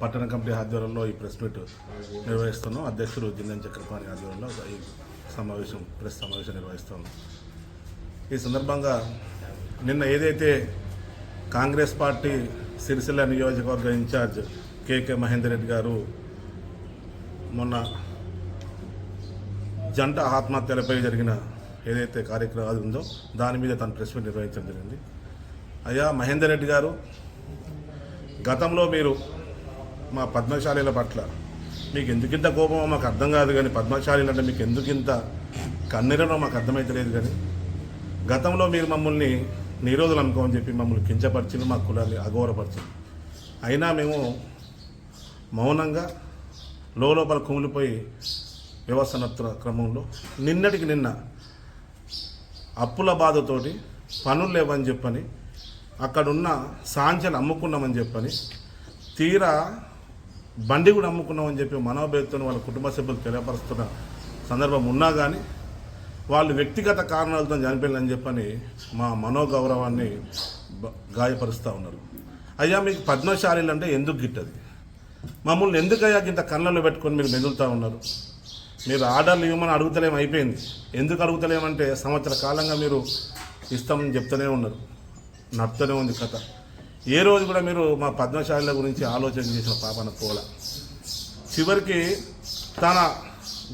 పట్టణ కమిటీ ఆధ్వర్యంలో ఈ ప్రెస్ మీట్ నిర్వహిస్తున్నాం. అధ్యక్షుడు జిందన్ చక్రపాణి ఆధ్వర్యంలో ఈ సమావేశం ప్రెస్ సమావేశం నిర్వహిస్తున్నాం. ఈ సందర్భంగా నిన్న ఏదైతే కాంగ్రెస్ పార్టీ సిరిసిల్ల నియోజకవర్గ ఇన్ఛార్జ్ కేకే మహేందర్ రెడ్డి గారు మొన్న జంట ఆత్మహత్యలపై జరిగిన ఏదైతే కార్యక్రమం ఉందో దాని మీద తను ప్రెస్ మీట్ నిర్వహించడం జరిగింది. అయ్యా మహేందర్ రెడ్డి గారు గతంలో మీరు మా పద్మశాలీల పట్ల మీకు ఎందుకింత కోపమో మాకు అర్థం కాదు కానీ పద్మశాలీలు అంటే మీకు ఎందుకింత కన్నీరనో మాకు అర్థమైతలేదు కానీ గతంలో మీరు మమ్మల్ని నిరోధులు అనుకోమని చెప్పి మమ్మల్ని కించపరిచింది మా కులాన్ని అఘోరపరిచింది అయినా మేము మౌనంగా లోపల కుమిలిపోయి వ్యవస్థ క్రమంలో నిన్నటికి నిన్న అప్పుల బాధతోటి పనులు లేవని చెప్పని అక్కడున్న సాంచలు అమ్ముకున్నామని చెప్పని తీరా బండి కూడా అమ్ముకున్నామని చెప్పి మనోభేదతో వాళ్ళ కుటుంబ సభ్యులు తెలియపరుస్తున్న సందర్భం ఉన్నా కానీ వాళ్ళు వ్యక్తిగత కారణాలతో చనిపోయిందని చెప్పని మా మనోగౌరవాన్ని గాయపరుస్తూ ఉన్నారు. అయ్యా మీకు పద్మశాలీలు అంటే ఎందుకు గిట్టది? మమ్మల్ని ఎందుకయ్యా ఇంత కళ్ళలో పెట్టుకొని మీరు మెదులుతూ ఉన్నారు? మీరు ఆర్డర్లు ఇవ్వమని అడుగుతలేం అయిపోయింది. ఎందుకు అడుగుతలేమంటే సంవత్సర కాలంగా మీరు ఇస్తామని చెప్తూనే ఉన్నారు. నడుతూనే ఉంది కథ. ఏ రోజు కూడా మీరు మా పద్మశాలిల గురించి ఆలోచన చేసిన పాపన పోల. చివరికి తన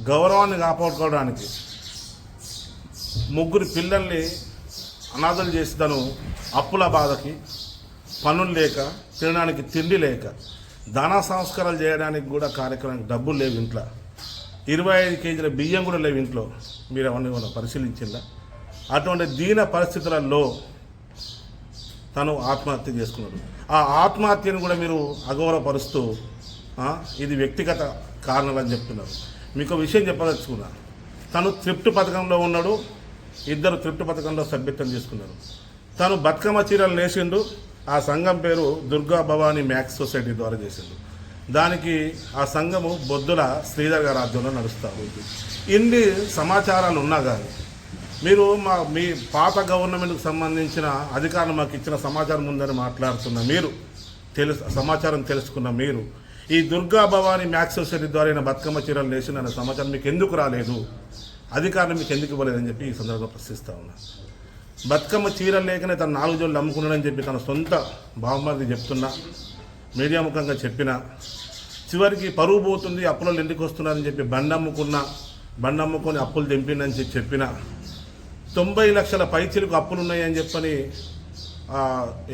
గౌరవాన్ని కాపాడుకోవడానికి ముగ్గురు పిల్లల్ని అనాథలు చేసి తను అప్పుల బాధకి పనులు లేక తినడానికి తిండి లేక ధన సంస్కారాలు చేయడానికి కూడా కార్యక్రమానికి డబ్బులు లేవు ఇంట్లో. ఇరవై ఐదు కేజీల బియ్యం కూడా లేవు ఇంట్లో. మీరు అవన్నీ కూడా పరిశీలించిందా? అటువంటి దీన పరిస్థితులలో తను ఆత్మహత్య చేసుకున్నాడు. ఆ ఆత్మహత్యను కూడా మీరు అగౌరవపరుస్తూ ఇది వ్యక్తిగత కారణాలని చెప్తున్నారు. మీకు విషయం చెప్పదలుచుకున్నా. తను త్రిప్ట్ పథకంలో ఉన్నాడు ఇద్దరు త్రిప్ట్ పథకంలో సభ్యత్వం చేసుకున్నారు తను బతుకమ్మ చీరలు నేసిండు ఆ సంఘం పేరు దుర్గా భవానీ మ్యాక్స్ సొసైటీ ద్వారా చేసిండు. దానికి ఆ సంఘము బొద్దుల శ్రీధర్ గారి ఆధ్వర్యంలో నడుస్తూ ఉంది. ఇన్ని సమాచారాలు ఉన్నా కానీ మీరు మా మీ పాత గవర్నమెంట్కి సంబంధించిన అధికారులు మాకు ఇచ్చిన సమాచారం ఉందని మాట్లాడుతున్న మీరు తెలుసు సమాచారం తెలుసుకున్న మీరు ఈ దుర్గా భవాని మ్యాక్స్ సొసైటీ ద్వారా ఈయన బతుకమ్మ చీరలు లేచిన సమాచారం మీకు ఎందుకు రాలేదు? అధికారులు మీకు ఎందుకు ఇవ్వలేదని చెప్పి ఈ సందర్భంగా ప్రశ్నిస్తా ఉన్నా. బతుకమ్మ చీరలు లేకనే తన నాలుగు జోళ్ళు అమ్ముకున్నాడని చెప్పి తన సొంత బావమరిది చెప్తున్నా మీడియా ముఖంగా చెప్పిన చివరికి పరువు పోతుంది అప్పులలో ఇంటికి వస్తున్నారని చెప్పి బండి అమ్ముకున్న బండి అమ్ముకొని అప్పులు తెంపిందని చెప్పి చెప్పిన తొంభై లక్షల పైచీలకు అప్పులు ఉన్నాయని చెప్పని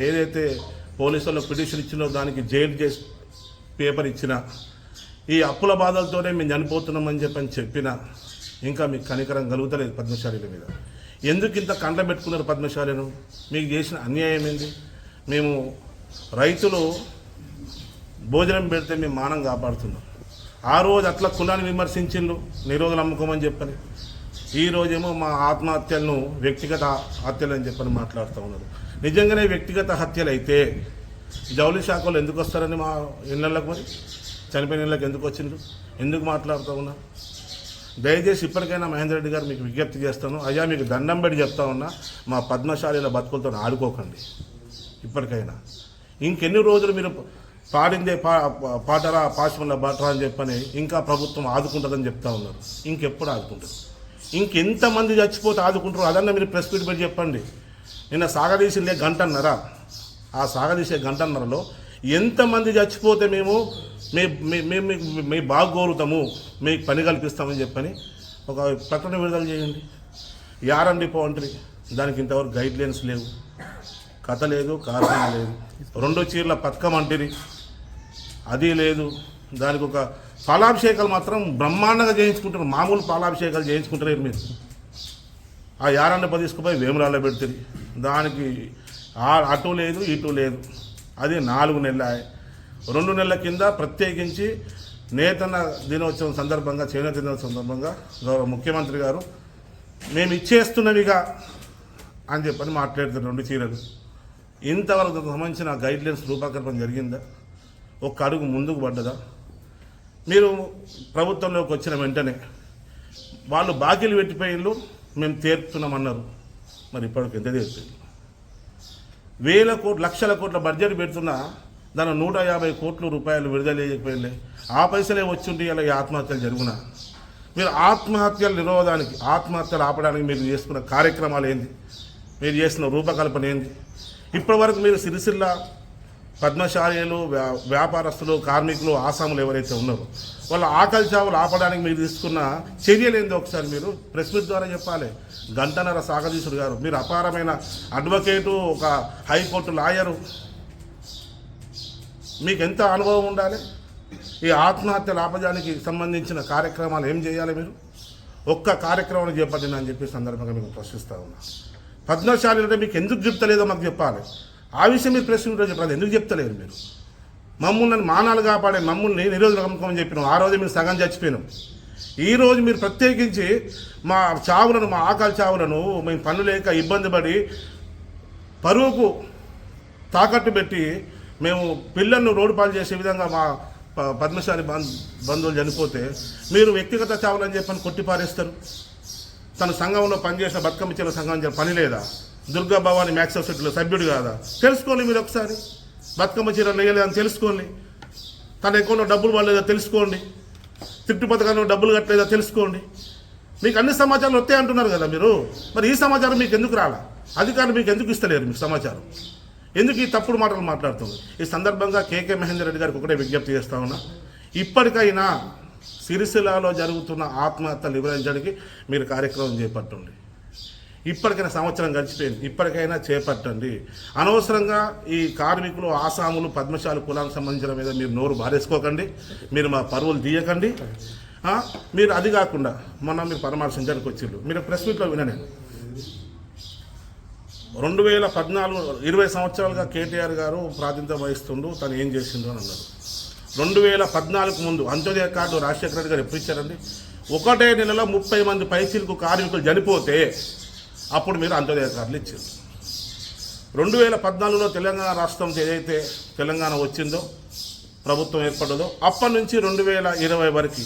ఏదైతే పోలీసులు పిటిషన్ ఇచ్చినో దానికి జైలు చేసి పేపర్ ఇచ్చిన ఈ అప్పుల బాధలతోనే మేము చనిపోతున్నామని చెప్పని చెప్పిన ఇంకా మీకు కనికరం కలుగుతలేదు పద్మశాలీల మీద. ఎందుకు ఇంత కండ్ల పెట్టుకున్నారు పద్మశాలను మీకు చేసిన అన్యాయం ఏంది? మేము రైతులు భోజనం పెడితే మేము మానం కాపాడుతున్నాం. ఆ రోజు అట్లా కులాన్ని విమర్శించిండ్రు నిరోధులు అమ్ముకోమని చెప్పని. ఈ మా ఆత్మహత్యలను వ్యక్తిగత హత్యలు అని చెప్పని మాట్లాడుతూ ఉన్నారు. నిజంగానే వ్యక్తిగత హత్యలు అయితే జౌలి శాఖలు ఎందుకు వస్తారని మా ఇళ్ళకు మరి? చనిపోయిన ఇళ్ళకి ఎందుకు వచ్చిండ్రు? ఎందుకు మాట్లాడుతూ ఉన్నారు? దయచేసి ఇప్పటికైనా మహేందర్ రెడ్డి గారు మీకు విజ్ఞప్తి చేస్తాను. అయ్యా మీకు దండం పెట్టి చెప్తా ఉన్నా మా పద్మశాలీల బతుకులతో ఆడుకోకండి. ఇప్పటికైనా. ఇంకెన్ని రోజులు మీరు పాడిందే పా పాటరా పాశముల బాటరా అని చెప్పని ఇంకా ప్రభుత్వం ఆదుకుంటుందని చెప్తా ఉన్నారు. ఇంకెప్పుడు ఆదుకుంటారు? ఇంకెంతమంది చచ్చిపోతే ఆదుకుంటారు అదన్నా మీరు ప్రెస్ మీట్ పెట్టి చెప్పండి. నిన్న సాగదీసిందే గంటన్నర. ఆ సాగదీసే గంటన్నరలో ఎంతమంది చచ్చిపోతే మేము మీ మేము మీకు మీ బాగు కోరుతాము మీకు పని కల్పిస్తామని చెప్పని ఒక ప్రకటన విడుదల చేయండి. యారండి పోంట్రి. దానికి ఇంతవరకు గైడ్ లైన్స్ లేవు. కథ లేదు కారణం లేదు. రెండు చీరల పథకం అంటిరి అది లేదు. దానికి ఒక పాలాభిషేకాలు మాత్రం బ్రహ్మాండంగా చేయించుకుంటారు మామూలు పాలాభిషేకాలు చేయించుకుంటారు మీరు. ఆ యారాన్ని తీసుకుపోయి వేమురాల్లో పెడుతుంది దానికి అటు లేదు ఇటు లేదు. అది నాలుగు నెలల. రెండు నెలల కింద ప్రత్యేకించి నేతన్న దినోత్సవం సందర్భంగా చేనేత దినోత్సవం సందర్భంగా గౌరవ ముఖ్యమంత్రి గారు మేము ఇచ్చేస్తున్నవిగా అని చెప్పని మాట్లాడుతున్నారు రెండు చీరలు. ఇంతవరకు సంబంధించిన గైడ్లైన్స్ రూపకల్పన జరిగిందా? ఒక్క అడుగు ముందుకు పడ్డదా? మీరు ప్రభుత్వంలోకి వచ్చిన వెంటనే వాళ్ళు బాకీలు పెట్టిపోయిళ్ళు మేము తీర్చుతున్నామన్నారు మరి ఇప్పటికి ఎంత తీర్చింది వేల కోట్ల లక్షల కోట్ల బడ్జెట్ పెడుతున్నా దాని నూట యాభై కోట్ల రూపాయలు విడుదల చేయకపోయింది ఆ పైసలే వచ్చుంటే ఇలా ఈ ఆత్మహత్యలు జరుగునా? మీరు ఆత్మహత్యల నిరోధానికి ఆత్మహత్యలు ఆపడానికి మీరు చేసుకున్న కార్యక్రమాలు ఏంది? మీరు చేసిన రూపకల్పన ఏంది? ఇప్పటివరకు మీరు సిరిసిల్ల పద్మశాలీలు వ్యా- వ్యాపారస్తులు కార్మికులు ఆసాములు ఎవరైతే ఉన్నారో వాళ్ళ ఆకలి చావులు ఆపడానికి మీరు తీసుకున్న చర్యలు ఏందో ఒకసారి మీరు ప్రెస్ మీట్ ద్వారా చెప్పాలి. గంటన్నర సాగదీశుడు గారు మీరు అపారమైన అడ్వకేటు ఒక హైకోర్టు లాయరు. మీకు ఎంత అనుభవం ఉండాలి? ఈ ఆత్మహత్య లాభజానికి సంబంధించిన కార్యక్రమాలు ఏం చేయాలి మీరు? ఒక్క కార్యక్రమం చేపట్టిన అని చెప్పి సందర్భంగా మీకు ప్రశ్నిస్తా ఉన్నా. పద్మశాలి అంటే మీకు ఎందుకు చెప్తలేదో మాకు చెప్పాలి. ఆ విషయం మీరు ప్రెస్ మీట్లో చెప్పాలి ఎందుకు చెప్తలేరు మీరు? మమ్మల్ని మానాలు కాపాడే మమ్మల్ని నిరోధ నమ్మకం చెప్పినాం. ఆ రోజు మీరు సగం చచ్చిపోయినాం. ఈరోజు మీరు ప్రత్యేకించి మా చావులను మా ఆకలి చావులను మేము పన్ను లేక ఇబ్బంది పడి పరువుకు తాకట్టు పెట్టి మేము పిల్లలను రోడ్డు పాలు చేసే విధంగా మా ప- పద్మశాలి బం- బంధువులు చనిపోతే మీరు వ్యక్తిగత చావులని చెప్పని కొట్టి పారేస్తారు. తన సంఘంలో పనిచేసిన బతుకమ్మ చెల్ల సంఘం పని లేదా? దుర్గా భవాని మ్యాక్స్ సొసైటీలో సభ్యుడు కాదా? తెలుసుకోండి మీరు ఒకసారి. బతుకమ్మ చీర లేదని తెలుసుకోండి. తన అకౌంట్లో డబ్బులు పడలేదా తెలుసుకోండి. తిట్టు పథకంలో డబ్బులు కట్టలేదా తెలుసుకోండి. మీకు అన్ని సమాచారాలు వస్తాయి అంటున్నారు కదా మీరు. మరి ఈ సమాచారం మీకు ఎందుకు రాలా? అధికారులు మీకు ఎందుకు ఇస్తలేరు మీకు సమాచారం? ఎందుకు ఈ తప్పుడు మాటలు మాట్లాడుతుంది ఈ సందర్భంగా కేకే మహేందర్ రెడ్డి గారికి ఒకటే విజ్ఞప్తి చేస్తా ఉన్నా. ఇప్పటికైనా సిరిసిల్లాలో జరుగుతున్న ఆత్మహత్యలు వివరించడానికి మీరు కార్యక్రమం చేపట్టండి. ఇప్పటికైనా సంవత్సరం గడిచిపోయింది. ఇప్పటికైనా చేపట్టండి. అనవసరంగా ఈ కార్మికులు ఆసాములు పద్మశాలు కులానికి సంబంధించిన మీద మీరు నోరు బారేసుకోకండి. మీరు మా పరువులు తీయకండి. మీరు అది కాకుండా మొన్న మీరు పరామర్శించడానికి వచ్చిండ్రు మీరు ప్రెస్ మీట్లో విననే రెండు వేల పద్నాలుగు ఇరవై సంవత్సరాలుగా కేటీఆర్ గారు ప్రాతినిధ్యం వహిస్తుండు. తను ఏం చేసిండు అని అన్నారు. రెండు వేల పద్నాలుగు ముందు అంత్యోదయ కార్డు రాజశేఖర రెడ్డి గారు ఎప్పుడు ఇచ్చారండి? ఒకటే నెలలో ముప్పై మంది పైచీలకు కార్మికులు చనిపోతే అప్పుడు మీరు అంత్యోదయ కార్డులు ఇచ్చారు. రెండు వేల పద్నాలుగులో తెలంగాణ రాష్ట్రం ఏదైతే తెలంగాణ వచ్చిందో ప్రభుత్వం ఏర్పడదో అప్పటి నుంచి రెండు వేల ఇరవై వరకు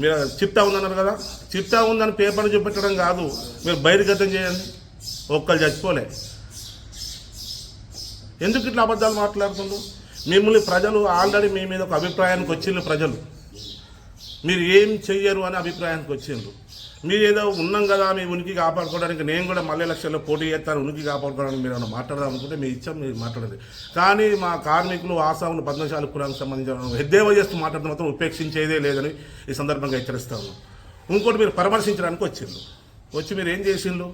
మీరు చిట్టా ఉందన్నారు కదా చిట్టా ఉందని పేపర్ చూపెట్టడం కాదు మీరు బహిర్గతం చేయండి ఒక్కరు చచ్చిపోలే. ఎందుకు ఇట్లా అబద్ధాలు మాట్లాడుతుండ్రు? మిమ్మల్ని ప్రజలు ఆల్రెడీ మీ మీద ఒక అభిప్రాయానికి వచ్చిండ్రు ప్రజలు. మీరు ఏం చెయ్యరు అనే అభిప్రాయానికి వచ్చిండ్రు. మీరు ఏదో ఉన్నాం కదా మీ ఉనికి కాపాడుకోవడానికి నేను కూడా మళ్ళీ లక్షల్లో పోటీ చేస్తాను ఉనికి కాపాడుకోవడానికి మీరు ఏమైనా మాట్లాడదాం అనుకుంటే మీ ఇచ్చాం మీరు మాట్లాడదు. కానీ మా కార్మికులు ఆసాములు పద్మశాలి కులానికి సంబంధించిన ఎద్దేవా చేస్తూ మాట్లాడడం మాత్రం ఉపేక్షించేదే లేదని ఈ సందర్భంగా హెచ్చరిస్తా ఇంకోటి మీరు పరామర్శించడానికి వచ్చిండ్రు. వచ్చి మీరు ఏం చేసిండ్రు?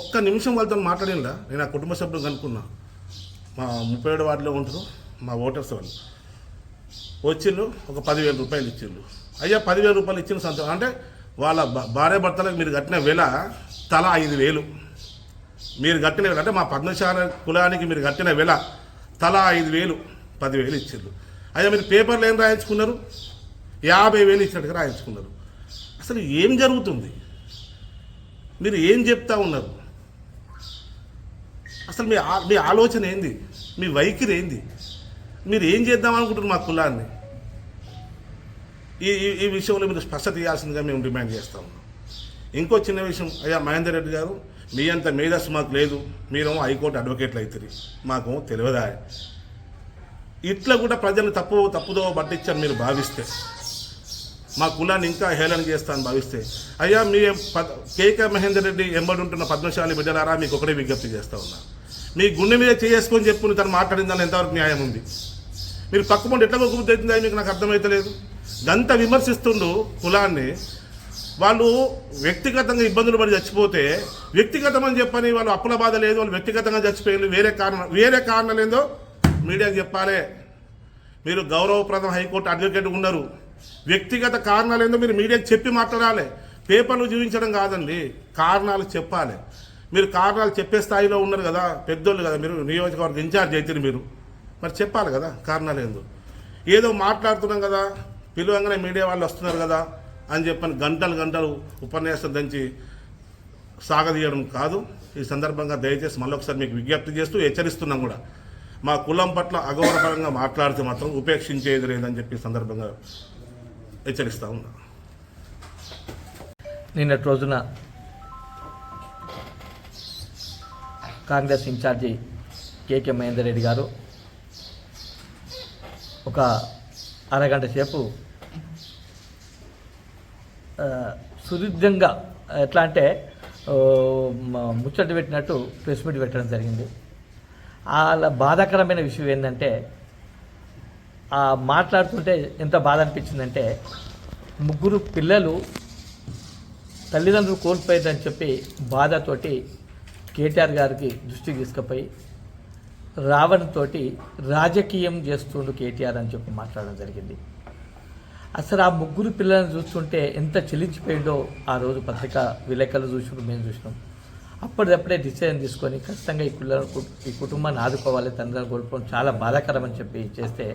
ఒక్క నిమిషం వాళ్ళతో మాట్లాడిందా నేను ఆ కుటుంబ సభ్యులు కనుక్కున్నా. మా ముప్పై ఏడు వార్డులో ఉంటారు మా ఓటర్స్ వాళ్ళు. వచ్చిండ్రు ఒక పదివేల రూపాయలు ఇచ్చిండ్రు. అయ్యా పదివేల రూపాయలు ఇచ్చిన సంతోషం. అంటే వాళ్ళ భా- భార్య భర్తలకు మీరు కట్టిన వెల తల ఐదు వేలు. మీరు కట్టిన వెల అంటే మా పద్మశాల కులానికి మీరు కట్టిన వెల తల ఐదు వేలు పదివేలు ఇచ్చిండ్రు. అయితే మీరు పేపర్లు ఏం రాయించుకున్నారు? యాభై వేలు ఇచ్చినట్టుగా రాయించుకున్నారు. అసలు ఏం జరుగుతుంది? మీరు ఏం చెప్తా ఉన్నారు? అసలు మీ ఆ- మీ ఆలోచన ఏంది? మీ వైఖరి ఏంది? మీరు ఏం చేద్దాం అనుకుంటున్నారు మా కులాన్ని? ఈ ఈ- విషయంలో మీరు స్పష్టత ఇవ్వాల్సిందిగా మేము డిమాండ్ చేస్తా ఉన్నాం. ఇంకో చిన్న విషయం అయ్యా మహేందర్ రెడ్డి గారు మీ అంత మేధస్సు మాకు లేదు మీరేమో హైకోర్టు అడ్వకేట్లు అవుతుంది మాకు తెలియదా? ఇట్లా కూడా ప్రజలను తప్పు తప్పుదో పట్టించని మీరు భావిస్తే మా కులాన్ని ఇంకా హేళన చేస్తానని భావిస్తే అయ్యా మీ పద్ కేకే మహేందర్ రెడ్డి ఎంబడి ఉంటున్న పద్మశాలి బిడ్డలారా మీకు ఒకటే విజ్ఞప్తి చేస్తా ఉన్నా. మీ గుండె మీద చేసుకొని చెప్పుకుని తను మాట్లాడిందని ఎంతవరకు న్యాయం ఉంది? మీరు పక్కపండి ఎట్లా బుద్ధి అవుతుంది మీకు నాకు అర్థమైతలేదు. దంత విమర్శిస్తుండు కులాన్ని. వాళ్ళు వ్యక్తిగతంగా ఇబ్బందులు పడి చచ్చిపోతే వ్యక్తిగతం అని చెప్పని వాళ్ళు అప్పుల బాధ లేదు వాళ్ళు వ్యక్తిగతంగా చచ్చిపోయారు వేరే కారణం వేరే కారణం ఏందో మీడియాకి చెప్పాలి. మీరు గౌరవప్రదం హైకోర్టు అడ్వకేట్ ఉన్నారు వ్యక్తిగత కారణాలు ఏందో మీరు మీడియాకి చెప్పి మాట్లాడాలి. పేపర్లు చూపించడం కాదండి కారణాలు చెప్పాలి. మీరు కారణాలు చెప్పే స్థాయిలో ఉన్నారు కదా పెద్దోళ్ళు కదా మీరు నియోజకవర్గ ఇన్ఛార్జ్ అయితే మీరు. మరి చెప్పాలి కదా కారణాలు ఏందో. ఏదో మాట్లాడుతున్నాం కదా పిలువంగానే మీడియా వాళ్ళు వస్తున్నారు కదా అని చెప్పని గంటలు గంటలు ఉపన్యాసం దంచి సాగదీయడం కాదు. ఈ సందర్భంగా దయచేసి మళ్ళొకసారి మీకు విజ్ఞప్తి చేస్తూ హెచ్చరిస్తున్నాం కూడా. మా కులం పట్ల అగౌరవపరంగా మాట్లాడితే మాత్రం ఉపేక్షించేది లేదని చెప్పి సందర్భంగా హెచ్చరిస్తా ఉన్నా. నిన్నటి రోజున Congress in-charge KK Mahender Reddy గారు ఒక అరగంట సేపు సుదీర్ఘంగా ఎట్లా అంటే ముచ్చట పెట్టినట్టు ప్రెస్ మీట్ పెట్టడం జరిగింది. అలా బాధాకరమైన విషయం ఏంటంటే ఆ మాట్లాడుతుంటే ఎంత బాధ అనిపించిందంటే ముగ్గురు పిల్లలు తల్లిదండ్రులు కోల్పోయిందని చెప్పి బాధతోటి కేటీఆర్ గారికి దృష్టికి తీసుకుపోయి రావణ్తోటి రాజకీయం చేస్తుండు కేటీఆర్ అని చెప్పి మాట్లాడడం జరిగింది. అసలు ఆ ముగ్గురు పిల్లల్ని చూస్తుంటే ఎంత చెల్లించిపోయిందో ఆ రోజు పత్రిక విలేకరులు చూసినప్పుడు మేము చూసినాం. అప్పటిదప్పుడే డిసిజన్ తీసుకొని ఖచ్చితంగా ఈ పిల్లలను ఈ కుటుంబాన్ని ఆదుకోవాలి తండ్రిని కోల్పోవడం చాలా బాధాకరం అని చెప్పి చేస్తే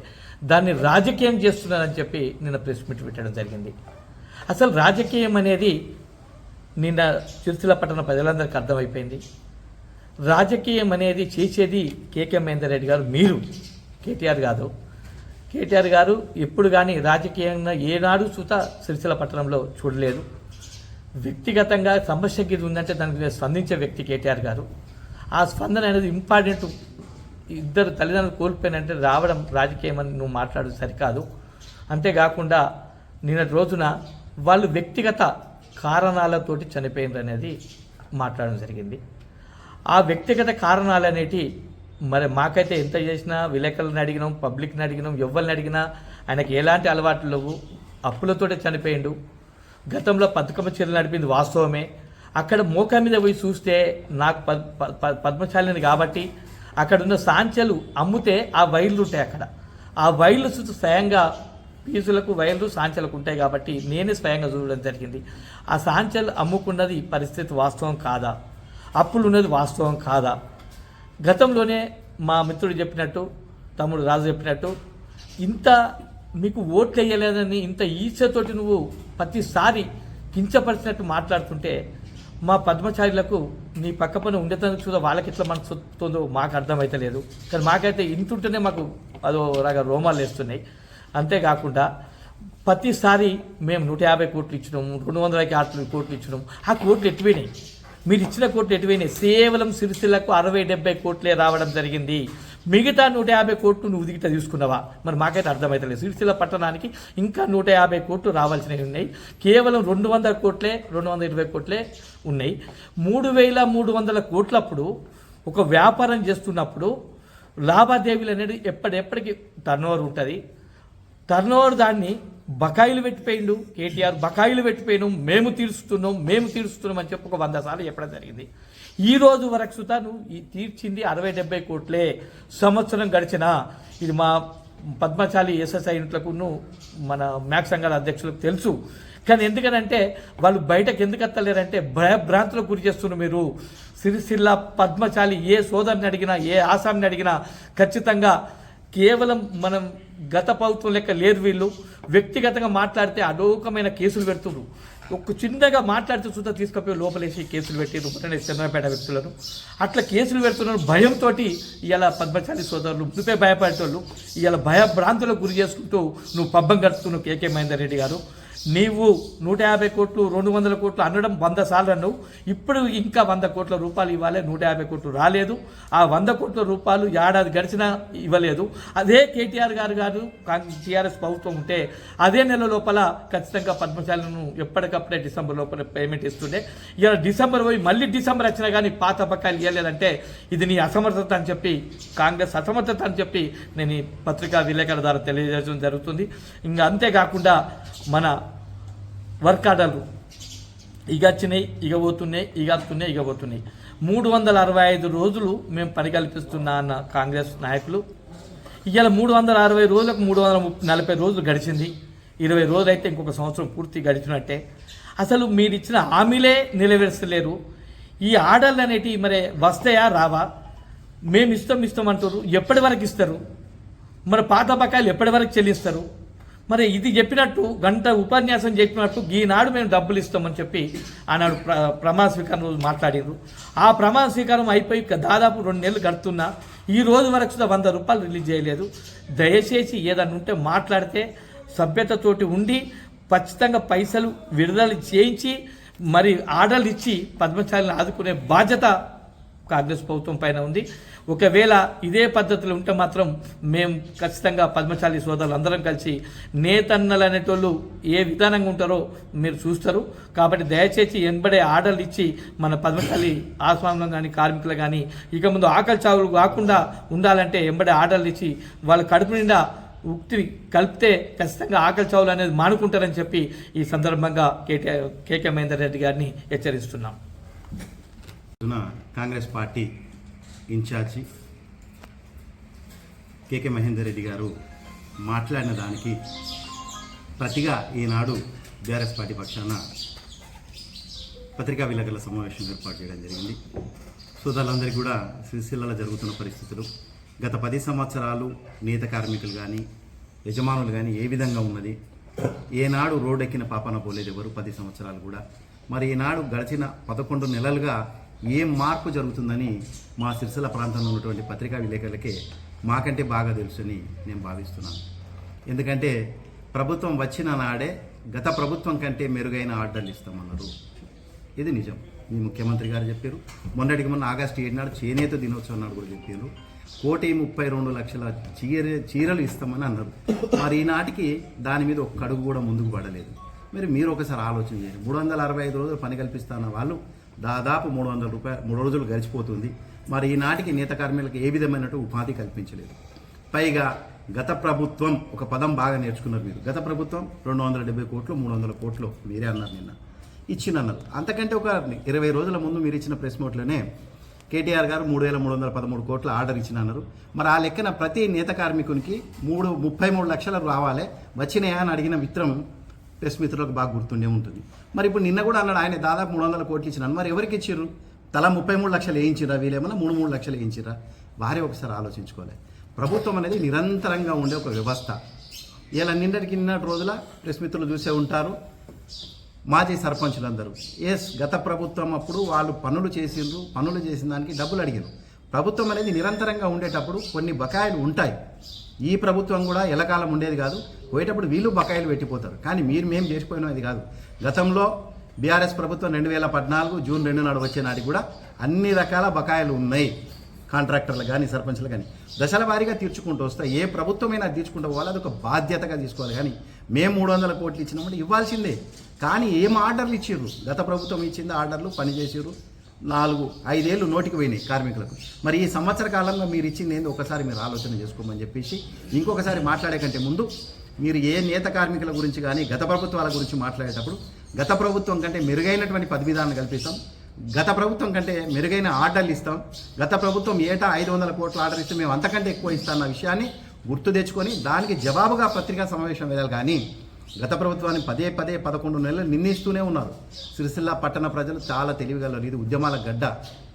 దాన్ని రాజకీయం చేస్తున్నారని చెప్పి నిన్న ప్రెస్ మీట్ పెట్టడం జరిగింది. అసలు రాజకీయం అనేది నిన్న చిరుతిల పట్టణ ప్రజలందరికీ అర్థమైపోయింది. రాజకీయం అనేది చేసేది కేకే మహేందర్ రెడ్డి గారు మీరు. కేటీఆర్ కాదు. కేటీఆర్ గారు ఎప్పుడు కానీ రాజకీయంగా ఏనాడు చూత సిరిసిల పట్టణంలో చూడలేదు. వ్యక్తిగతంగా సమస్యకి ఇది ఉందంటే దానికి స్పందించే వ్యక్తి కేటీఆర్ గారు. ఆ స్పందన అనేది ఇంపార్టెంట్. ఇద్దరు తల్లిదండ్రులు కోల్పోయినంటే రావడం రాజకీయం అని నువ్వు మాట్లాడు సరికాదు. అంతేకాకుండా నిన్నటి రోజున వాళ్ళు వ్యక్తిగత కారణాలతోటి చనిపోయింది అనేది మాట్లాడడం జరిగింది. ఆ వ్యక్తిగత కారణాలు అనేటి మరి మాకైతే ఎంత చేసినా విలేకరులను అడిగినాం పబ్లిక్ని అడిగినాం ఎవరిని అడిగినా ఆయనకి ఎలాంటి అలవాట్లు లేవు. అప్పులతోటే చనిపోయిండు. గతంలో పథకం చర్యలు నడిపింది వాస్తవమే. అక్కడ మోకా మీద పోయి చూస్తే నాకు పద్ పద్మశాలిని కాబట్టి అక్కడ ఉన్న సాంచెలు అమ్ముతే ఆ వైర్లు ఉంటాయి అక్కడ. ఆ వైర్లు స్వయంగా పీసులకు వైర్లు సాంచెలకు ఉంటాయి కాబట్టి నేనే స్వయంగా చూడడం జరిగింది. ఆ సాంచెలు అమ్ముకున్నది పరిస్థితి వాస్తవం కాదా? అప్పులు ఉన్నది వాస్తవం కాదా? గతంలోనే మా మిత్రుడు చెప్పినట్టు తమ్ముడు రాజు చెప్పినట్టు ఇంత మీకు ఓట్లు వేయలేదని ఇంత ఈర్ష్యతోటి నువ్వు ప్రతిసారి కించపరిచినట్టు మాట్లాడుతుంటే మా పద్మచారులకు నీ పక్క పని ఉండేదానికి చూడ వాళ్ళకి ఎట్లా మనసు వస్తుందో మాకు అర్థమైతలేదు కానీ మాకైతే ఇంతుంటేనే మాకు అదో రాగా రోమాలు వేస్తున్నాయి. అంతేకాకుండా ప్రతిసారి మేము నూట యాభై కోట్లు ఇచ్చినాము రెండు వందల కోట్లు ఇచ్చినాము ఆ కోట్లు ఎట్టుపోయినాయి మీరు ఇచ్చిన కోట్లు ఎటువైనాయి? కేవలం సిరిసిల్లకు అరవై డెబ్బై కోట్లే రావడం జరిగింది. మిగతా నూట యాభై కోట్లు నువ్వు దిగిట తీసుకున్నావా? మరి మాకైతే అర్థమవుతలేదు సిరిసిల్ల పట్టణానికి ఇంకా నూట యాభై కోట్లు రావాల్సినవి ఉన్నాయి. కేవలం రెండు వందల కోట్లే రెండు వందల ఇరవై కోట్లే ఉన్నాయి. మూడు వేల మూడు వందల కోట్లప్పుడు ఒక వ్యాపారం చేస్తున్నప్పుడు లావాదేవీలు అనేది ఎప్పటిెప్పటికి టర్న్ ఓవర్ ఉంటుంది. టర్నోవర్ దాన్ని బకాయిలు పెట్టిపోయిండు. కేటీఆర్ బకాయిలు పెట్టిపోయినాం. మేము తీరుస్తున్నాం. మేము తీరుస్తున్నాం అని చెప్పి ఒక వంద సార్లు చెప్పడం జరిగింది. ఈ రోజు వరకు సుతా ఈ తీర్చింది అరవై డెబ్బై కోట్లే సంవత్సరం గడిచిన ఇది మా పద్మశాలి ఎస్ఎస్ఐ ఇంట్లకు మన మ్యాక్ సంఘాల అధ్యక్షులకు తెలుసు. కానీ ఎందుకనంటే వాళ్ళు బయటకు ఎందుకు ఎత్తలేరంటే భయభ్రాంతులకు గురి చేస్తున్నారు మీరు. సిరిసిల్ల పద్మశాలి ఏ సోదరిని అడిగినా ఏ ఆసాన్ని అడిగినా ఖచ్చితంగా కేవలం మనం గత ప్రభుత్వం లెక్క లేదు వీళ్ళు. వ్యక్తిగతంగా మాట్లాడితే అలోకమైన కేసులు పెడుతున్నారు ఒక చిన్నగా మాట్లాడితే చూద్దా తీసుకుపోయి లోపలేసి కేసులు పెట్టిరు పుట్టనే చంద్రపేట వ్యక్తులను అట్లా కేసులు పెడుతున్నారు. భయంతో ఇలా పద్మశాలి సోదరులు నువ్వే భయపడేటోళ్ళు. ఇలా భయభ్రాంతులకు గురి చేసుకుంటూ నువ్వు పబ్బం గడుపుతున్నావు కేకే మహేందర్ రెడ్డి గారు. నీవు నూట యాభై కోట్లు రెండు వందల కోట్లు అనడం వంద సార్లు అన్నావు. ఇప్పుడు ఇంకా వంద కోట్ల రూపాయలు ఇవ్వాలి నూట యాభై కోట్లు రాలేదు. ఆ వంద కోట్ల రూపాయలు ఏడాది గడిచినా ఇవ్వలేదు. అదే కేటీఆర్ గారు గారు టీఆర్ఎస్ ప్రభుత్వం ఉంటే అదే నెల లోపల ఖచ్చితంగా పద్మశాలను ఎప్పటికప్పుడే డిసెంబర్ లోపల పేమెంట్ ఇస్తుండే. ఇలా డిసెంబర్ పోయి మళ్ళీ డిసెంబర్ వచ్చినా కానీ పాత బకాయిలు ఇవ్వలేదంటే ఇది నీ అసమర్థత అని చెప్పి కాంగ్రెస్ అసమర్థత అని చెప్పి నేను ఈ పత్రికా విలేకరుల ద్వారా తెలియజేయడం జరుగుతుంది. ఇంకా అంతేకాకుండా మన వర్క్ ఆర్డర్లు ఇక వచ్చినాయి ఇక పోతున్నాయి ఇక వస్తున్నాయి ఇక పోతున్నాయి. మూడు వందల అరవై ఐదు రోజులు మేము పని కల్పిస్తున్నా అన్న కాంగ్రెస్ నాయకులు. ఇవాళ మూడు వందల అరవై రోజులకు మూడు వందల ముప్పై నలభై రోజులు గడిచింది. ఇరవై రోజులు అయితే ఇంకొక సంవత్సరం పూర్తి గడిచినట్టే. అసలు మీరు ఇచ్చిన హామీలే నిలవేర్చలేరు ఈ ఆర్డర్లు అనేటివి మరి వస్తాయా రావా? మేము ఇస్తాం ఇస్తాం అంటారు. ఎప్పటి వరకు ఇస్తారు? మరి పాత బకాయిలు ఎప్పటి వరకు చెల్లిస్తారు? మరి ఇది చెప్పినట్టు గంట ఉపన్యాసం చెప్పినట్టు ఈనాడు మేము డబ్బులు ఇస్తామని చెప్పి ఆనాడు ప్ర ప్రమాణ స్వీకారం రోజు మాట్లాడారు ఆ ప్రమాణ స్వీకారం అయిపోయి దాదాపు రెండు నెలలు గడుతున్నా. ఈ రోజు వరకు కూడా వంద రూపాయలు రిలీజ్ చేయలేదు. దయచేసి ఏదన్నా ఉంటే మాట్లాడితే సభ్యతతోటి ఉండి ఖచ్చితంగా పైసలు విడుదల చేయించి మరి ఆర్డర్లు ఇచ్చి పద్మశాలిని ఆదుకునే బాధ్యత కాంగ్రెస్ ప్రభుత్వం పైన ఉంది. ఒకవేళ ఇదే పద్ధతులు ఉంటే మాత్రం మేము ఖచ్చితంగా పద్మశాలి సోదరులు అందరం కలిసి నేతన్నలు అనేటోళ్ళు ఏ విధానంగా ఉంటారో మీరు చూస్తారు. కాబట్టి దయచేసి ఎనబడే ఆర్డర్లు ఇచ్చి మన పద్మశాలి ఆస్వామ్యం కానీ కార్మికులు కానీ ఇక ముందు ఆకలి చావులు కాకుండా ఉండాలంటే వెంబడే ఆర్డర్లు ఇచ్చి వాళ్ళ కడుపు నిండా ఉక్తిని కలిపితే ఖచ్చితంగా ఆకలి చావులు అనేది మానుకుంటారని చెప్పి ఈ సందర్భంగా కేటీ కేకే మహేందర్ రెడ్డి గారిని హెచ్చరిస్తున్నాం. Congress party in-charge KK Mahender Reddy గారు మాట్లాడిన దానికి ప్రతిగా ఈనాడు బీఆర్ఎస్ పార్టీ పక్షాన పత్రికా విలేకరుల సమావేశం ఏర్పాటు చేయడం జరిగింది. సోదరులందరికీ కూడా సిరిసిల్లలో జరుగుతున్న పరిస్థితులు గత పది సంవత్సరాలు నేత కార్మికులు కానీ యజమానులు కానీ ఏ విధంగా ఉన్నది? ఏనాడు రోడ్డెక్కిన పాపన పోలేదు ఎవరు పది సంవత్సరాలు కూడా. మరి ఈనాడు గడిచిన పదకొండు నెలలుగా ఏం మార్పు జరుగుతుందని మా సిరిసిల్ల ప్రాంతంలో ఉన్నటువంటి పత్రికా విలేకరులకే మాకంటే బాగా తెలుసని నేను భావిస్తున్నాను. ఎందుకంటే ప్రభుత్వం వచ్చిన నాడే గత ప్రభుత్వం కంటే మెరుగైన ఆర్డర్లు ఇస్తామన్నారు. ఇది నిజం. మీ ముఖ్యమంత్రి గారు చెప్పారు. మొన్నటికి మొన్న ఆగస్టు ఏడు నాడు చేనేత దినోత్సవం నాడు కూడా చెప్పారు. కోటి ముప్పై రెండు లక్షల చీర చీరలు ఇస్తామని అన్నారు. మరి ఈనాటికి దాని మీద ఒక్క అడుగు కూడా ముందుకు పడలేదు. మరి మీరు ఒకసారి ఆలోచన చేయండి. మూడు వందల అరవై ఐదు రోజులు పని కల్పిస్తున్న వాళ్ళు దాదాపు మూడు వందల రూపాయలు మూడు రోజులు గడిచిపోతుంది. మరి ఈనాటికి నేత కార్మికులకు ఏ విధమైనట్టు ఉపాధి కల్పించలేదు. పైగా గత ప్రభుత్వం ఒక పదం బాగా నేర్చుకున్నారు మీరు. గత ప్రభుత్వం రెండు వందల డెబ్బై కోట్లు మూడు వందల కోట్లు మీరే అన్నారు నిన్న. ఇచ్చినన్నారు. అంతకంటే ఒక ఇరవై రోజుల ముందు మీరు ఇచ్చిన ప్రెస్ నోట్లోనే కేటీఆర్ గారు మూడు వేల మూడు వందల పదమూడు కోట్ల ఆర్డర్ ఇచ్చినన్నారు. మరి ఆ లెక్కన ప్రతి నేత కార్మికునికి మూడు ముప్పై మూడు లక్షలు రావాలి. వచ్చినాయా అని అడిగిన మిత్రం ప్రెస్ మిత్రులకు బాగా గుర్తుండే ఉంటుంది. మరి ఇప్పుడు నిన్న కూడా అన్నాడు ఆయన దాదాపు మూడు వందల కోట్లు ఇచ్చినాను మరి ఎవరికి ఇచ్చిర్రు? తలా ముప్పై మూడు లక్షలు వేయించిరా వీళ్ళేమన్నా మూడు మూడు లక్షలు వేయించిరా వారే ఒకసారి ఆలోచించుకోవాలి. ప్రభుత్వం అనేది నిరంతరంగా ఉండే ఒక వ్యవస్థ. ఇలా నిన్నటికి నిన్నటి రోజుల ప్రెస్ మిత్రులు చూసే ఉంటారు మాజీ సర్పంచులందరూ. ఎస్ గత ప్రభుత్వం అప్పుడు వాళ్ళు పనులు చేసిండ్రు. పనులు చేసిన దానికి డబ్బులు అడిగారు ప్రభుత్వం అనేది నిరంతరంగా ఉండేటప్పుడు కొన్ని బకాయిలు ఉంటాయి. ఈ ప్రభుత్వం కూడా ఎలకాలం ఉండేది కాదు. పోయేటప్పుడు వీళ్ళు బకాయిలు పెట్టిపోతారు. కానీ మీరు మేము చేసిపోయినా అది కాదు. గతంలో బీఆర్ఎస్ ప్రభుత్వం రెండు వేల పద్నాలుగు జూన్ రెండు నాడు వచ్చే నాటికి కూడా అన్ని రకాల బకాయిలు ఉన్నాయి. కాంట్రాక్టర్లు కానీ సర్పంచ్లు కానీ దశల వారీగా తీర్చుకుంటూ వస్తాయి ఏ ప్రభుత్వమైనా తీర్చుకుంటూ పోవాలి అది ఒక బాధ్యతగా తీసుకోవాలి. కానీ మేము మూడు వందల కోట్లు ఇచ్చినామంటే ఇవ్వాల్సిందే. కానీ ఏం ఆర్డర్లు ఇచ్చారు గత ప్రభుత్వం ఇచ్చింది ఆర్డర్లు పనిచేసారు నాలుగు ఐదేళ్ళు నోటికి పోయినాయి కార్మికులకు. మరి ఈ సంవత్సర కాలంలో మీరు ఇచ్చింది ఏందో? ఒకసారి మీరు ఆలోచన చేసుకోమని చెప్పేసి ఇంకొకసారి మాట్లాడే కంటే ముందు మీరు ఏ నేత కార్మికుల గురించి కానీ గత ప్రభుత్వాల గురించి మాట్లాడేటప్పుడు గత ప్రభుత్వం కంటే మెరుగైనటువంటి పది విధానాలు కల్పిస్తాం. గత ప్రభుత్వం కంటే మెరుగైన ఆర్డర్లు ఇస్తాం. గత ప్రభుత్వం ఏటా ఐదు వందల కోట్ల ఆర్డర్ ఇస్తే మేము అంతకంటే ఎక్కువ ఇస్తామన్న విషయాన్ని గుర్తు తెచ్చుకొని దానికి జవాబుగా పత్రికా సమావేశం వెళ్ళాలి. కానీ గత ప్రభుత్వాన్ని పదే పదే పదకొండు నెలలు నిందిస్తూనే ఉన్నారు. సిరిసిల్ల పట్టణ ప్రజలు చాలా తెలివిగలరు ఇది ఉద్యమాల గడ్డ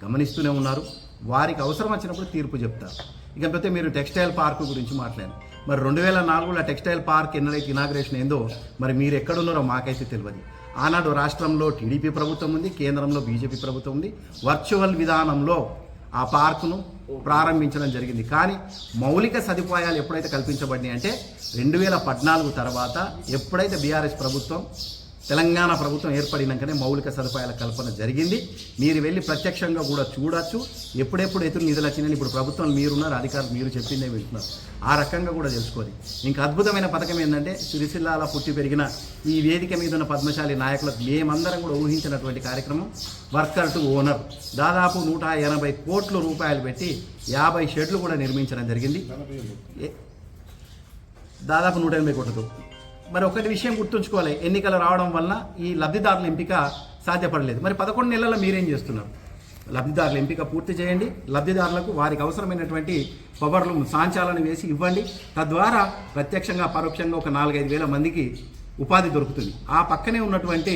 గమనిస్తూనే ఉన్నారు. వారికి అవసరం వచ్చినప్పుడు తీర్పు చెప్తారు. ఇకపోతే మీరు టెక్స్టైల్ పార్కు గురించి మాట్లాడారు మరి రెండు వేల నాలుగులో టెక్స్టైల్ పార్క్ ఎన్నడైతే ఇనాగ్రేషన్ ఏందో మరి మీరు ఎక్కడున్నారో మాకైతే తెలియదు ఆనాడు రాష్ట్రంలో టీడీపీ ప్రభుత్వం ఉంది కేంద్రంలో బీజేపీ ప్రభుత్వం ఉంది. వర్చువల్ విధానంలో ఆ పార్కును ప్రారంభించడం జరిగింది. కానీ మౌలిక సదుపాయాలు ఎప్పుడైతే కల్పించబడినాయి అంటే రెండు వేల పద్నాలుగు తర్వాత ఎప్పుడైతే బీఆర్ఎస్ ప్రభుత్వం తెలంగాణ ప్రభుత్వం ఏర్పడినాకనే మౌలిక సదుపాయాల కల్పన జరిగింది. మీరు వెళ్ళి ప్రత్యక్షంగా కూడా చూడొచ్చు. ఎప్పుడెప్పుడు ఎదురు నిధులు వచ్చినాయని ఇప్పుడు ప్రభుత్వం మీరున్నారు అధికారులు మీరు చెప్పిందే వింటున్నారు. ఆ రకంగా కూడా తెలుసుకోవాలి. ఇంకా అద్భుతమైన పథకం ఏంటంటే సిరిసిల్లాల పుట్టి పెరిగిన ఈ వేదిక మీద ఉన్న పద్మశాలి నాయకులకు మేమందరం కూడా ఊహించినటువంటి కార్యక్రమం వర్కర్ టు ఓనర్. దాదాపు నూట ఎనభై కోట్ల రూపాయలు పెట్టి యాభై షెడ్లు కూడా నిర్మించడం జరిగింది. ఏ- దాదాపు నూట ఎనభై కోట్లతో. మరి ఒకటి విషయం గుర్తుంచుకోవాలి. ఎన్నికలు రావడం వల్ల ఈ లబ్ధిదారుల ఎంపిక సాధ్యపడలేదు. మరి పదకొండు నెలల్లో మీరేం చేస్తున్నారు? లబ్ధిదారుల ఎంపిక పూర్తి చేయండి. లబ్ధిదారులకు వారికి అవసరమైనటువంటి పవర్లు సాంచాలను వేసి ఇవ్వండి. తద్వారా ప్రత్యక్షంగా పరోక్షంగా ఒక నాలుగైదు వేల మందికి ఉపాధి దొరుకుతుంది. ఆ పక్కనే ఉన్నటువంటి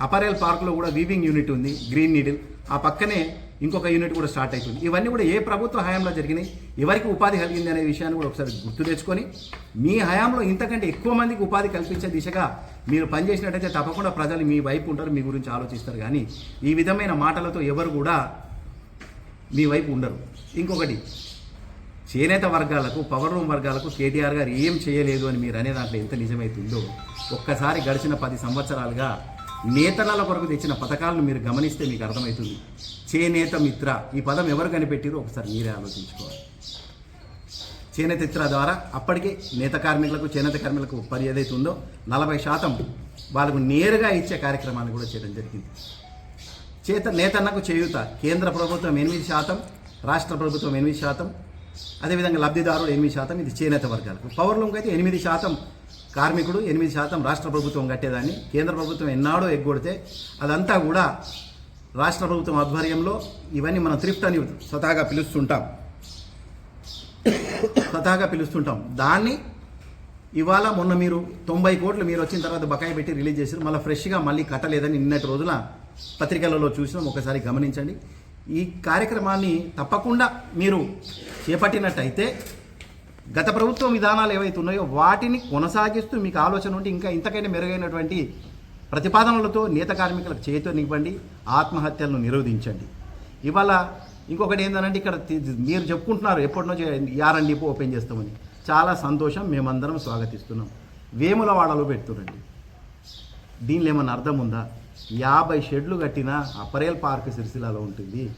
అపరేల్ పార్కులో కూడా వీవింగ్ యూనిట్ ఉంది గ్రీన్ నీడిల్. ఆ పక్కనే ఇంకొక యూనిట్ కూడా స్టార్ట్ అవుతుంది ఇవన్నీ కూడా ఏ ప్రభుత్వ హయాంలో జరిగినాయి? ఎవరికి ఉపాధి కలిగింది అనే విషయాన్ని కూడా ఒకసారి గుర్తు తెచ్చుకొని మీ హయాంలో ఇంతకంటే ఎక్కువ మందికి ఉపాధి కల్పించే దిశగా మీరు పనిచేసినట్టయితే తప్పకుండా ప్రజలు మీ వైపు ఉంటారు మీ గురించి ఆలోచిస్తారు. కానీ ఈ విధమైన మాటలతో ఎవరు కూడా మీ వైపు ఉండరు. ఇంకొకటి చేనేత వర్గాలకు పవర్ రూమ్ వర్గాలకు కేటీఆర్ గారు ఏం చేయలేదు అని మీరు అనే దాంట్లో ఎంత నిజమైతుందో ఒక్కసారి గడిచిన పది సంవత్సరాలుగా నేతనాల కొరకు తెచ్చిన పథకాలను మీరు గమనిస్తే మీకు అర్థమవుతుంది. చేనేత మిత్ర. ఈ పదం ఎవరు కనిపెట్టిరో ఒకసారి మీరే ఆలోచించుకోవాలి. చేనేత మిత్ర ద్వారా అప్పటికే నేత కార్మికులకు చేనేత కార్మికులకు పని ఏదైతే ఉందో నలభై శాతం వాళ్ళకు నేరుగా ఇచ్చే కార్యక్రమాన్ని కూడా చేయడం జరిగింది. చేత నేతన్నకు చేయూత కేంద్ర ప్రభుత్వం ఎనిమిది శాతం రాష్ట్ర ప్రభుత్వం ఎనిమిది శాతం అదేవిధంగా లబ్ధిదారుడు ఎనిమిది శాతం ఇది చేనేత వర్గాలకు. పవర్లూమ్కి అయితే ఎనిమిది శాతం కార్మికుడు ఎనిమిది శాతం రాష్ట్ర ప్రభుత్వం కట్టేదాన్ని. కేంద్ర ప్రభుత్వం ఎన్నాడో ఎగ్గొడితే అదంతా కూడా రాష్ట్ర ప్రభుత్వం ఆధ్వర్యంలో ఇవన్నీ మనం త్రిఫ్ట్ అని స్వతహాగా పిలుస్తుంటాం. స్వతహాగా పిలుస్తుంటాం. దాన్ని ఇవాళ మొన్న మీరు తొంభై కోట్లు మీరు వచ్చిన తర్వాత బకాయి పెట్టి రిలీజ్ చేశారు. మళ్ళీ ఫ్రెష్గా మళ్ళీ కట్టలేదని నిన్నటి రోజున పత్రికలలో చూసినాం. ఒకసారి గమనించండి. ఈ కార్యక్రమాన్ని తప్పకుండా మీరు చేపట్టినట్టయితే గత ప్రభుత్వం విధానాలు ఏవైతే ఉన్నాయో వాటిని కొనసాగిస్తూ మీకు ఆలోచన ఉంటే ఇంకా ఇంతకైనా మెరుగైనటువంటి ప్రతిపాదనలతో నేత కార్మికులకు చేతనివ్వండి ఆత్మహత్యలను నిరోధించండి. ఇవాళ ఇంకొకటి ఏంటంటే ఇక్కడ మీరు చెప్పుకుంటున్నారు ఎప్పటి నుంచి యారన్ ఓపెన్ చేస్తామని. చాలా సంతోషం మేమందరం స్వాగతిస్తున్నాం. వేములవాడలో పెడుతురండి దీనిలో ఏమన్నా అర్థం ఉందా? యాభై షెడ్లు కట్టిన అపరేల్ పార్క్ సిరిసిల్లాలో ఉంటుంది.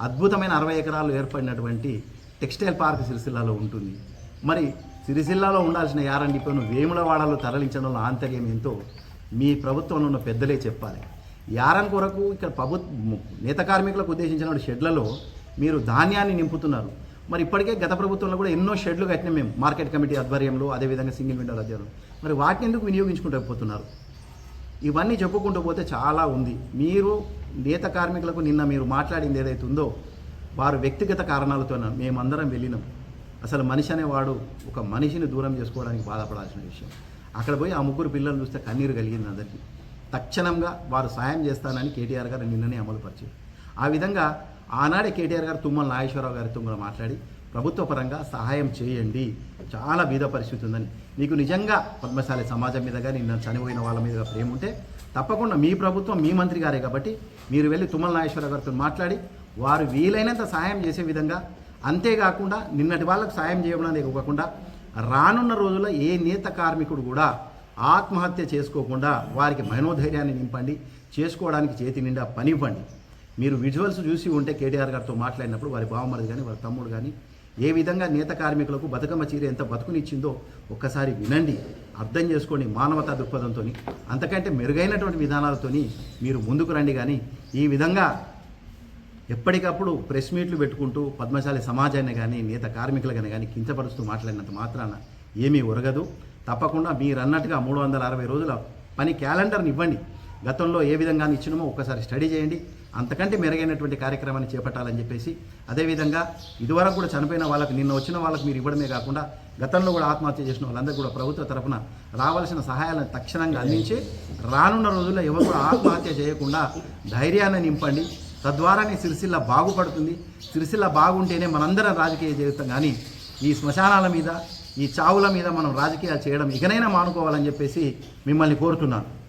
అద్భుతమైన అరవై ఎకరాలు ఏర్పడినటువంటి టెక్స్టైల్ పార్క్ సిరిసిల్లాలో ఉంటుంది. మరి సిరిసిల్లాలో ఉండాల్సిన యారండి వేములవాడలో తరలించడంలో ఆంతర్యం ఎంతో మీ ప్రభుత్వంలో ఉన్న పెద్దలే చెప్పాలి. యారం కొరకు ఇక్కడ ప్రభుత్వ నేత కార్మికులకు ఉద్దేశించిన షెడ్లలో మీరు ధాన్యాన్ని నింపుతున్నారు. మరి ఇప్పటికే గత ప్రభుత్వంలో కూడా ఎన్నో షెడ్లు కట్టినాం మేము. మార్కెట్ కమిటీ ఆధ్వర్యంలో అదేవిధంగా సింగిల్ విండో ఆధ్వర్యంలో. మరి వాటిని ఎందుకు వినియోగించుకుంటూ పోతున్నారు? ఇవన్నీ చెప్పుకుంటూ పోతే చాలా ఉంది. మీరు నేత కార్మికులకు నిన్న మీరు మాట్లాడింది ఏదైతే ఉందో వారు వ్యక్తిగత కారణాలతో మేమందరం వెళ్ళినాం. అసలు మనిషి అనేవాడు ఒక మనిషిని దూరం చేసుకోవడానికి బాధపడాల్సిన విషయం. అక్కడ పోయి ఆ ముగ్గురు పిల్లలు చూస్తే కన్నీరు కలిగింది అందరికీ. తక్షణంగా వారు సాయం చేస్తానని కేటీఆర్ గారు నిన్ననే అమలు పరిచారు ఆ విధంగా ఆనాడే కేటీఆర్ గారు తుమ్మల నాగేశ్వరరావు గారితో కూడా మాట్లాడి ప్రభుత్వ పరంగా సహాయం చేయండి. చాలా బీద పరిస్థితి ఉందని. మీకు నిజంగా పద్మశాలి సమాజం మీద కానీ నిన్న చనిపోయిన వాళ్ళ మీద ప్రేమ ఉంటే తప్పకుండా మీ ప్రభుత్వం మీ మంత్రి గారే కాబట్టి మీరు వెళ్ళి తుమ్మల నాగేశ్వరరావు గారితో మాట్లాడి వారు వీలైనంత సహాయం చేసే విధంగా అంతేకాకుండా నిన్నటి వాళ్ళకు సాయం చేయడం ఇవ్వకుండా రానున్న రోజుల్లో ఏ నేత కార్మికుడు కూడా ఆత్మహత్య చేసుకోకుండా వారికి మనోధైర్యాన్ని నింపండి చేసుకోవడానికి చేతి నిండా పని ఇవ్వండి. మీరు విజువల్స్ చూసి ఉంటే కేటీఆర్ గారితో మాట్లాడినప్పుడు వారి బావమరిది కానీ వారి తమ్ముడు కానీ ఏ విధంగా నేత కార్మికులకు బతుకమ్మ చీర ఎంత బతుకునిచ్చిందో ఒక్కసారి వినండి. అర్థం చేసుకోండి మానవతా దృక్పథంతో అంతకంటే మెరుగైనటువంటి విధానాలతోని మీరు ముందుకు రండి కానీ ఈ విధంగా ఎప్పటికప్పుడు ప్రెస్ మీట్లు పెట్టుకుంటూ పద్మశాలి సమాజాన్ని కానీ నేత కార్మికులు కానీ కించపరుస్తూ మాట్లాడినంత మాత్రాన ఏమీ ఒరగదు. తప్పకుండా మీరు అన్నట్టుగా మూడు వందల అరవై రోజుల పని క్యాలెండర్ని ఇవ్వండి. గతంలో ఏ విధంగా ఇచ్చినామో ఒక్కసారి స్టడీ చేయండి. అంతకంటే మెరుగైనటువంటి కార్యక్రమాన్ని చేపట్టాలని చెప్పేసి అదేవిధంగా ఇదివరకు కూడా చనిపోయిన వాళ్ళకి నిన్న వచ్చిన వాళ్ళకి మీరు ఇవ్వడమే కాకుండా గతంలో కూడా ఆత్మహత్య చేసిన వాళ్ళందరూ కూడా ప్రభుత్వ తరఫున రావాల్సిన సహాయాలను తక్షణంగా అందించి రానున్న రోజుల్లో ఎవరు కూడా ఆత్మహత్య చేయకుండా ధైర్యాన్ని నింపండి. తద్వారానే సిరిసిల్ల బాగుపడుతుంది. సిరిసిల్ల బాగుంటేనే మనందరం రాజకీయ జీవితం కానీ ఈ శ్మశానాల మీద ఈ చావుల మీద మనం రాజకీయాలు చేయడం ఇకనైనా మానుకోవాలని చెప్పేసి మిమ్మల్ని కోరుతున్నాను.